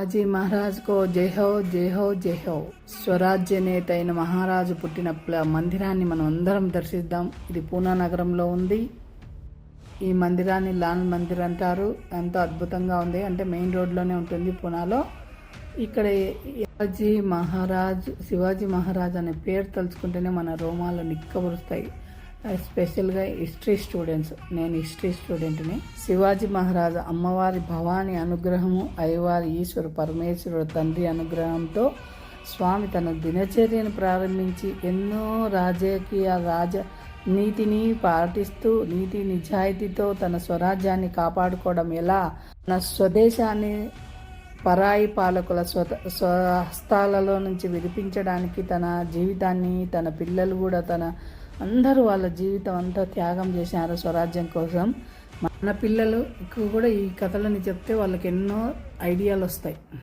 అజీ మహారాజ్ కో జై హో హో హో స్వరాజ్య నేత అయిన మహారాజు పుట్టిన మందిరాన్ని మనం అందరం దర్శిద్దాం. ఇది పూనా నగరంలో ఉంది. ఈ మందిరాన్ని లాల్ మందిర్ అంటారు. ఎంతో అద్భుతంగా ఉంది. అంటే మెయిన్ రోడ్లోనే ఉంటుంది పూనాలో. ఇక్కడ శివాజీ మహారాజ్ శివాజీ మహారాజ్ అనే పేరు తలుచుకుంటేనే మన రోమాలు నిక్కబరుస్తాయి. స్పెషల్గా హిస్టరీ స్టూడెంట్స్. నేను హిస్టరీ స్టూడెంట్ని. శివాజీ మహారాజు అమ్మవారి భవాని అనుగ్రహము అయ్యవారి ఈశ్వరు పరమేశ్వరుడు తండ్రి అనుగ్రహంతో స్వామి తన దినచర్యను ప్రారంభించి ఎన్నో రాజకీయ రాజ నీతిని పాటిస్తూ నీతి నిజాయితీతో తన స్వరాజ్యాన్ని కాపాడుకోవడం ఎలా? తన స్వదేశాన్ని పరాయి పాలకుల స్వత స్వహస్తాలలో నుంచి విడిపించడానికి తన జీవితాన్ని తన పిల్లలు కూడా తన అందరూ వాళ్ళ జీవితం అంతా త్యాగం చేశారు స్వరాజ్యం కోసం. మన పిల్లలకు కూడా ఈ కథలని చెప్తే వాళ్ళకి ఎన్నో ఐడియాలు వస్తాయి.